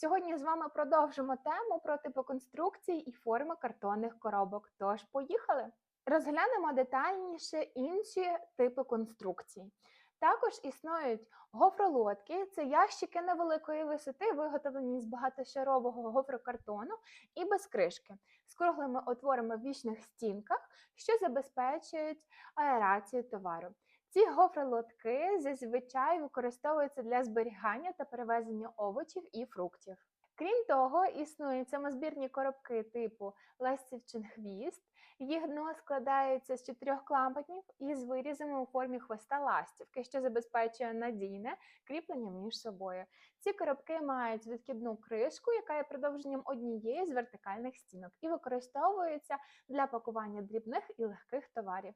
Сьогодні з вами продовжимо тему про типи конструкцій і форми картонних коробок. Тож поїхали! Розглянемо детальніше інші типи конструкцій. Також існують гофролодки, це ящики невеликої висоти, виготовлені з багатошарового гофрокартону і без кришки, з круглими отворами в вічних стінках, що забезпечують аерацію товару. Ці гофролотки зазвичай використовуються для зберігання та перевезення овочів і фруктів. Крім того, існують самозбірні коробки типу ластівчин хвіст. Їх дно складається з чотирьох клапанів із вирізами у формі хвоста ластівки, що забезпечує надійне кріплення між собою. Ці коробки мають відкидну кришку, яка є продовженням однієї з вертикальних стінок, і використовуються для пакування дрібних і легких товарів.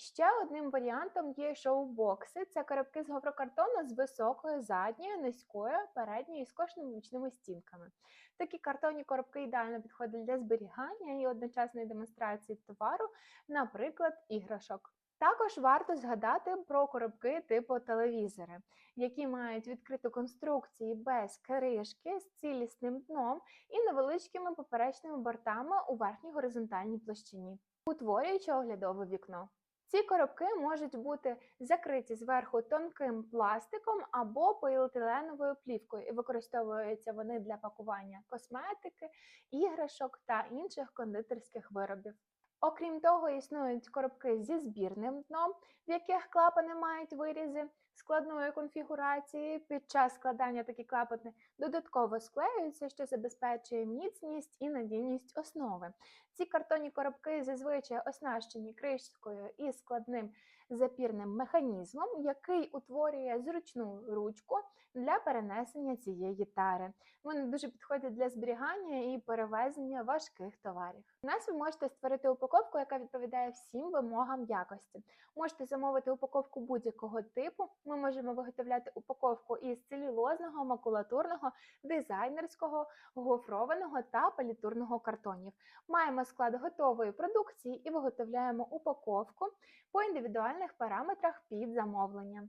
Ще одним варіантом є шоу-бокси. Це коробки з гофрокартону з високою задньою, низькою, передньою і скошеними бічними стінками. Такі картонні коробки ідеально підходять для зберігання і одночасної демонстрації товару, наприклад, іграшок. Також варто згадати про коробки типу телевізори, які мають відкриту конструкцію без кришки з цілісним дном і невеличкими поперечними бортами у верхній горизонтальній площині, утворюючи оглядове вікно. Ці коробки можуть бути закриті зверху тонким пластиком або поліетиленовою плівкою, і використовуються вони для пакування косметики, іграшок та інших кондитерських виробів. Окрім того, існують коробки зі збірним дном, в яких клапани мають вирізи складної конфігурації. Під час складання такі клапани додатково склеюються, що забезпечує міцність і надійність основи. Ці картонні коробки зазвичай оснащені кришкою і складним запірним механізмом, який утворює зручну ручку для перенесення цієї тари. Вони дуже підходять для зберігання і перевезення важких товарів. У нас ви можете створити упаковку, яка відповідає всім вимогам якості. Можете замовити упаковку будь-якого типу. Ми можемо виготовляти упаковку із целюлозного, макулатурного, дизайнерського, гофрованого та палітурного картонів. Маємо склад готової продукції і виготовляємо упаковку по індивідуальних параметрах під замовлення.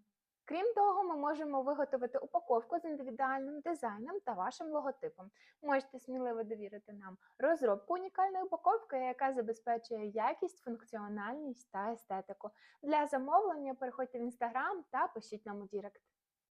Крім того, ми можемо виготовити упаковку з індивідуальним дизайном та вашим логотипом. Можете сміливо довірити нам розробку унікальної упаковки, яка забезпечує якість, функціональність та естетику. Для замовлення переходьте в інстаграм та пишіть нам у Дірект.